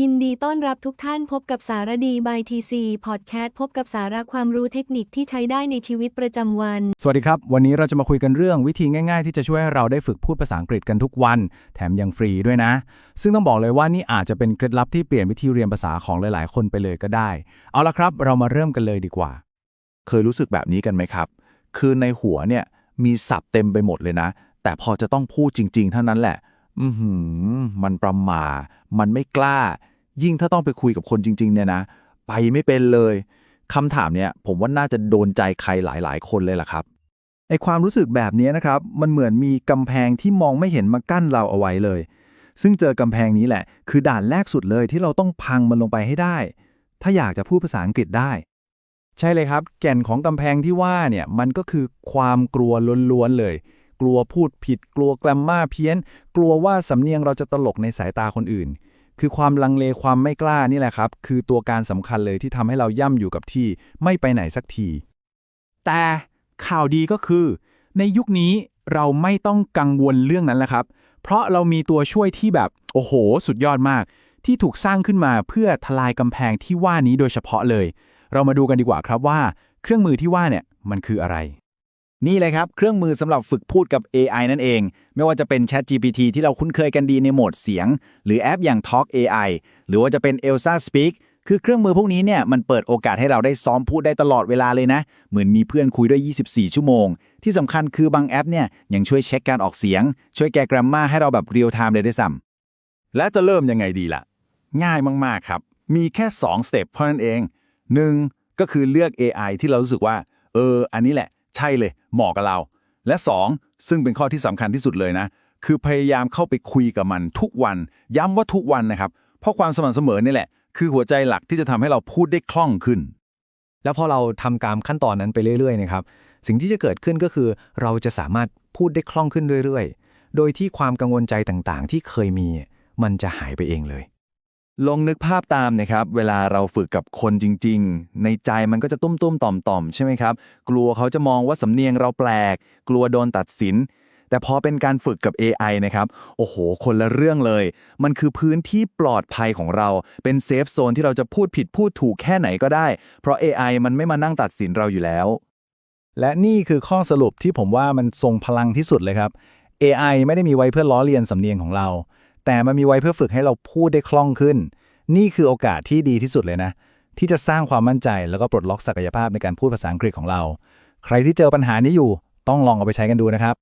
ยินดีต้อนรับทุกท่านพบกับสารดีบายทีซีพอดแคสต์พบกับสาระความรู้เทคนิคที่ใช้ได้ในชีวิตประจำวัน สวัสดีครับ วันนี้เราจะมาคุยกันเรื่องวิธีง่ายๆ ที่จะช่วยให้เราได้ฝึกพูดภาษาอังกฤษกันทุกวัน แถมยังฟรีด้วยนะ ซึ่งต้องบอกเลยว่านี่อาจจะเป็นเคล็ดลับที่เปลี่ยนวิธีเรียนภาษาของหลายๆ คนไปเลยก็ได้ เอาละครับ เรามาเริ่มกันเลยดีกว่า เคยรู้สึกแบบนี้กันไหมครับ คือในหัวเนี่ยมีศัพท์เต็มไปหมดเลยนะ แต่พอจะต้องพูดจริง ๆ เท่านั้นแหละ อือหือ มันประหมามันไม่กล้า ยิ่งถ้าต้องไปคุยกับคนจริง ๆ เนี่ยนะ ไปไม่เป็นเลยคำถามเนี่ย ผมว่าน่าจะโดนใจใครหลาย ๆ คนเลยล่ะครับไอความรู้สึกแบบนี้นะครับ มันเหมือนมีกำแพงที่มองไม่เห็นมากั้นเราเอาไว้เลย ซึ่งเจอกำแพงนี้แหละ คือด่านแรกสุดเลยที่เราต้องพังมันลงไปให้ได้ ถ้าอยากจะพูดภาษาอังกฤษได้ ใช่เลยครับ แก่นของกำแพงที่ว่าเนี่ย มันก็คือความกลัวล้วนๆเลย กลัวพูดผิด กลัวแกรมมาเพี้ยน กลัวว่าสำเนียงเราจะตลกในสายตาคนอื่น คือความลังเลความไม่กล้านี่แหละครับ คือตัวการสำคัญเลยที่ทำให้เราย่ำอยู่กับที่ไม่ไปไหนสักที แต่ข่าวดีก็คือ ในยุคนี้เราไม่ต้องกังวลเรื่องนั้นแล้วครับ เพราะเรามีตัวช่วยที่แบบโอ้โห สุดยอดมาก ที่ถูกสร้างขึ้นมาเพื่อทลายกำแพงที่ว่านี้โดยเฉพาะเลย เรามาดูกันดีกว่าครับว่า เครื่องมือที่ว่าเนี่ยมันคืออะไร นี่เลยครับ เครื่องมือสำหรับฝึกพูดกับ AI นั่นเอง ไม่ว่าจะเป็น Chat GPT ที่เราคุ้นเคยกันดีในโหมดเสียง หรือแอปอย่าง Talk AI หรือว่าจะเป็น Elsa Speak คือเครื่องมือพวกนี้เนี่ยมันเปิดโอกาสให้เราได้ซ้อมพูดได้ตลอดเวลาเลยนะ เหมือนมีเพื่อนคุยด้วย 24 ชั่วโมง ที่สำคัญคือบางแอปเนี่ยยังช่วยเช็คการออกเสียง ช่วยแก้ grammar ให้เราแบบเรียลไทม์เลยด้วยซ้ำและจะเริ่มยังไงดีล่ะ ง่ายมากๆครับ มีแค่2สเต็ปเท่านั้นเอง 1. ก็คือเลือก AI ที่เรารู้สึกว่า เออ อันนี้แหละ ใช่เลย เหมาะกับเรา และ 2. ซึ่งเป็นข้อที่สำคัญที่สุดเลยนะ คือพยายามเข้าไปคุยกับมันทุกวัน ย้ำว่าทุกวันนะครับ เพราะความสม่ำเสมอนี่แหละ คือหัวใจหลักที่จะทำให้เราพูดได้คล่องขึ้น แล้วพอเราทำตามขั้นตอนนั้นไปเรื่อยๆนะครับ สิ่งที่จะเกิดขึ้นก็คือ เราจะสามารถพูดได้คล่องขึ้นเรื่อย ๆ โดยที่ความกังวลใจต่างๆ ที่เคยมี มันจะหายไปเองเลย ลองนึกภาพตามนะครับ เวลาเราฝึกกับคนจริง ๆ ในใจมันก็จะตุ้มๆต่อมๆใช่ไหมครับ กลัวเขาจะมองว่าสำเนียงเราแปลก กลัวโดนตัดสิน แต่พอเป็นการฝึกกับ AI นะครับ โอ้โห คนละเรื่องเลย มันคือพื้นที่ปลอดภัยของเรา เป็นเซฟโซนที่เราจะพูดผิดพูดถูกแค่ไหนก็ได้ เพราะ AI มันไม่มานั่งตัดสินเราอยู่แล้ว และนี่คือข้อสรุปที่ผมว่ามันทรงพลังที่สุดเลยครับ AI ไม่ได้มีไว้เพื่อล้อเลียนสำเนียงของเรา แต่มันมีไว้เพื่อฝึกให้เราพูดได้คล่องขึ้น นี่คือโอกาสที่ดีที่สุดเลยนะ ที่จะสร้างความมั่นใจแล้วก็ปลดล็อกศักยภาพในการพูดภาษาอังกฤษของเรา ใครที่เจอปัญหานี้อยู่ต้องลองเอาไปใช้กันดูนะครับ